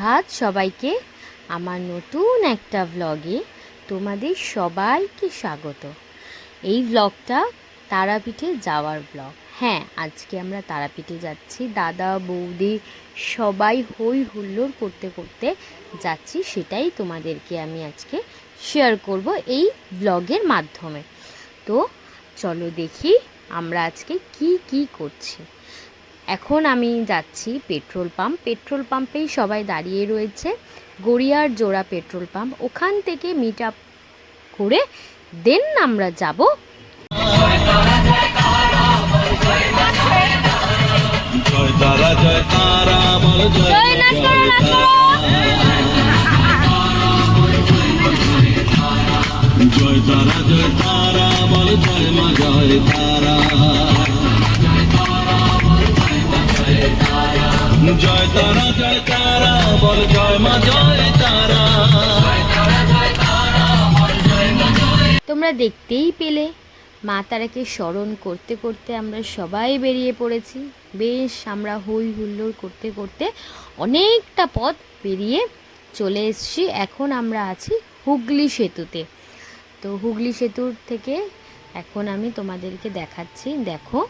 সুপ্রভাত সবাইকে আমার নতুন একটা ব্লগে তোমাদের সবাইকে স্বাগত। এই ব্লগটা তারাপীঠে যাওয়ার ব্লগ হ্যাঁ আজকে আমরা তারাপীঠে যাচ্ছি। দাদা, বৌদি সবাই হই হুল্লোড় করতে করতে যাচ্ছি, সেটাই তোমাদেরকে আমি আজকে শেয়ার করব এই ব্লগের মাধ্যমে। তো চলো দেখি আমরা আজকে কি কি করছি। এখন আমি যাচ্ছি পেট্রোল পাম্প। পেট্রোল পাম্পেই সবাই দাঁড়িয়ে রয়েছে। গড়িয়ার জোড়া পেট্রোল পাম্প। ওখান থেকে মিট আপ করে দেন আমরা যাব। জয় তারা জয় তারা, বল জয় জয় তারা জয় তারা, বল জয় মা, জয় তারা। তোমরা দেখতেই পেলে, মা তারাকে স্মরণ করতে করতে আমরা সবাই বেরিয়ে পড়েছি। বেশ আমরা হই হুল্লোড় করতে করতে অনেকটা পথ পেরিয়ে চলে এসেছি। এখন আমরা আছি হুগলি সেতুতে। তো হুগলি সেতুর থেকে এখন আমি তোমাদেরকে দেখাচ্ছি, দেখো।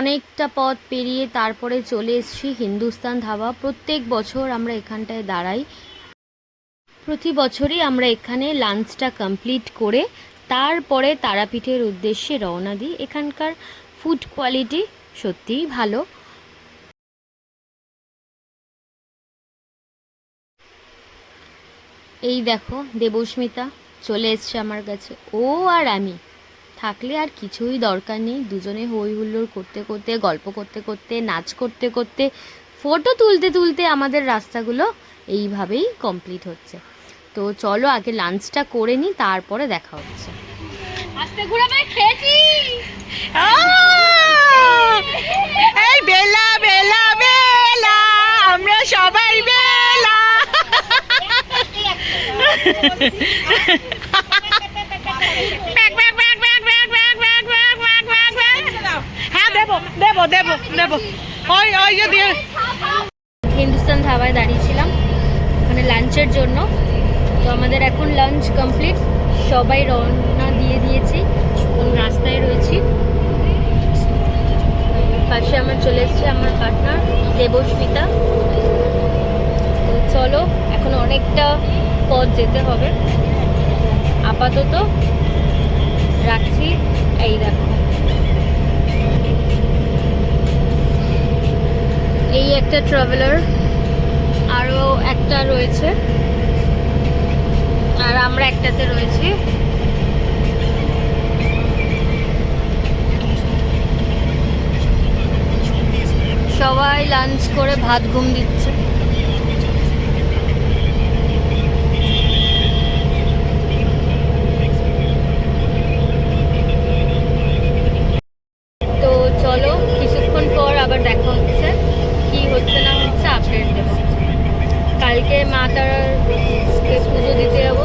অনেকটা পথ পেরিয়ে তারপরে চলে এসেছি হিন্দুস্তান ধাবা। প্রত্যেক বছর আমরা এখানটায় দাঁড়াই। প্রতি বছরই আমরা এখানে লাঞ্চটা কমপ্লিট করে তারপরে তারাপীঠের উদ্দেশ্যে রওনা দিই। এখানকার ফুড কোয়ালিটি সত্যিই ভালো। এই দেখো দেবস্মিতা, চলে এসছে আমার কাছে। ও আর আমি। থাকলে আর কিছুই দরকার নেই। দুজনে হই হুল্লোড় করতে করতে গল্প করতে করতে নাচ করতে করতে ফটো তুলতে তুলতে আমাদের রাস্তাগুলো এইভাবেই কমপ্লিট হচ্ছে। তো চলো আগে লাঞ্চটা করে নিই তারপরে দেখা হচ্ছে। আস্তে ঘুরে খেয়েছি! এই বেলা বেলা বেলা আমরা সবাই বেলা। দেবো দেবো দেবো। ওই ওই হিন্দুস্তান ধাবায় দাঁড়িয়েছিলাম মানে লাঞ্চের জন্য। তো আমাদের এখন লাঞ্চ কমপ্লিট। সবাই রওনা দিয়ে দিয়েছি রাস্তায় রয়েছি। পাশে আমার চলে এসছে আমার পার্টনার দেবস্মিতা। চলো, এখন অনেকটা পথ যেতে হবে। আপাতত রাখছি, এই দেখো। এই একটা ট্রাভেলার আরও একটা রয়েছে। আর আমরা একটাতে রয়েছি। সবাই লাঞ্চ করে ভাত ঘুম দিচ্ছে তো চলো কিছুক্ষণ পর আবার দেখা হচ্ছে কি হচ্ছে না হচ্ছে আপডেট দেবো কালকে মা তারাকে পুজো দিতে যাব।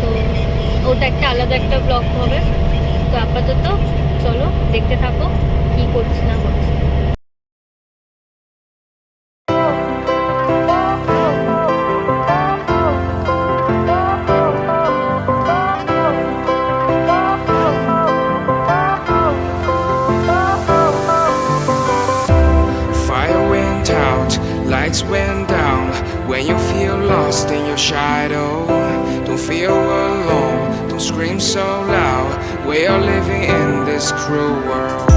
তো ওটা একটা আলাদা একটা ব্লগ হবে। তো আপাতত চলো দেখতে থাকো, কি করছি না করছি। When you feel lost in your shadow, don't feel alone, don't scream so loud. We are living in this cruel world.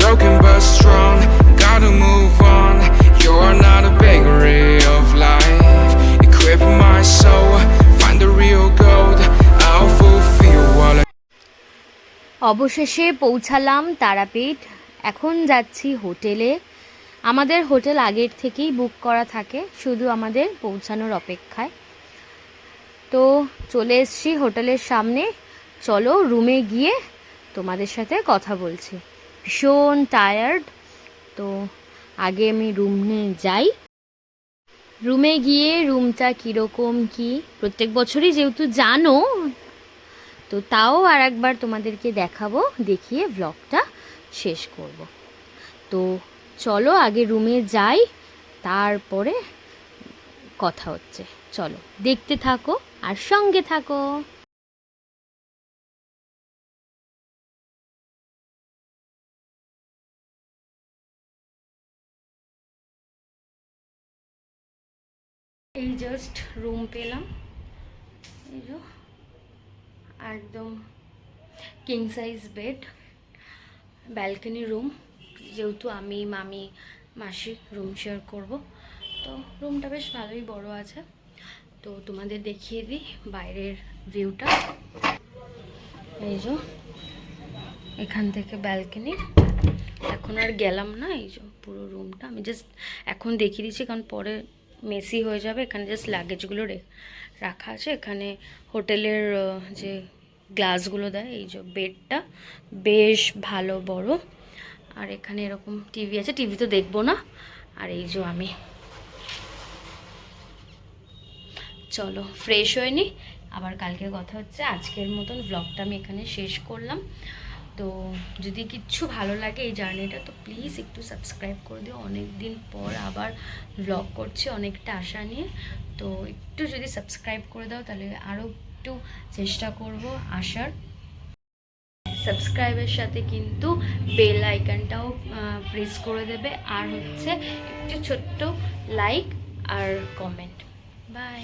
Broken but strong, gotta move on. You're not a bakery of life. Equip my soul, find the real gold. I'll fulfill what I অবশেষে পৌঁছালাম তারাপীঠ এখন যাচ্ছি হোটেলে আমাদের hotel আগের থেকেই বুক করা থাকে, শুধু আমাদের পৌঁছানোর অপেক্ষায়। তো চলে এসছি হোটেলের সামনে। চলো রুমে গিয়ে তোমাদের সাথে কথা বলছি। ভীষণ টায়ার্ড তো আগে আমি রুম নিয়ে যাই। রুমে গিয়ে রুমটা কীরকম কি, প্রত্যেক বছরই যেহেতু জানো, তো তাও আর একবার তোমাদেরকে দেখাবো, দেখিয়ে ব্লগটা শেষ করব। তো চলো আগে রুমে যাই, তারপরে কথা হচ্ছে। চলো, দেখতে থাকো আর সঙ্গে থাকো। এই জাস্ট রুম পেলাম। এই যে একদম king size bed balcony room যেহেতু আমি, মামি, মাসি রুম শেয়ার করব, তো রুমটা বেশ ভালোই বড় আছে। তো তোমাদের দেখিয়ে দিই বাইরের ভিউটা এই যে, এখান থেকে ব্যালকনি এখন আর গেলাম না, এই যে পুরো রুমটা আমি জাস্ট এখন দেখিয়ে দিচ্ছি, কারণ পরে মেসি হয়ে যাবে। এখানে জাস্ট লাগেজগুলো রাখা আছে। এখানে হোটেলের যে গ্লাসগুলো দেয়, এই যে বেডটা বেশ ভালো বড়। আর এখানে এরকম টিভি আছে, টিভি তো দেখব না। আর এই যে আমি। চলো ফ্রেশ হয়ে নি। আবার কালকে কথা হচ্ছে। আজকের মতন ব্লগটা আমি এখানে শেষ করলাম। তো যদি কিচ্ছু ভালো লাগে এই জার্নিটা তো প্লিজ একটু সাবস্ক্রাইব করে দিও। অনেক দিন পর আবার ব্লগ করছি, অনেকটা আশা নিয়ে। তো একটু যদি সাবস্ক্রাইব করে দাও, তাহলে আরও একটু চেষ্টা করব আসার। সাবস্ক্রাইবের সাথে কিন্তু বেল আইকনটাও প্রেস করে দেবে। আর হচ্ছে একটু ছোট্ট লাইক আর কমেন্ট বাই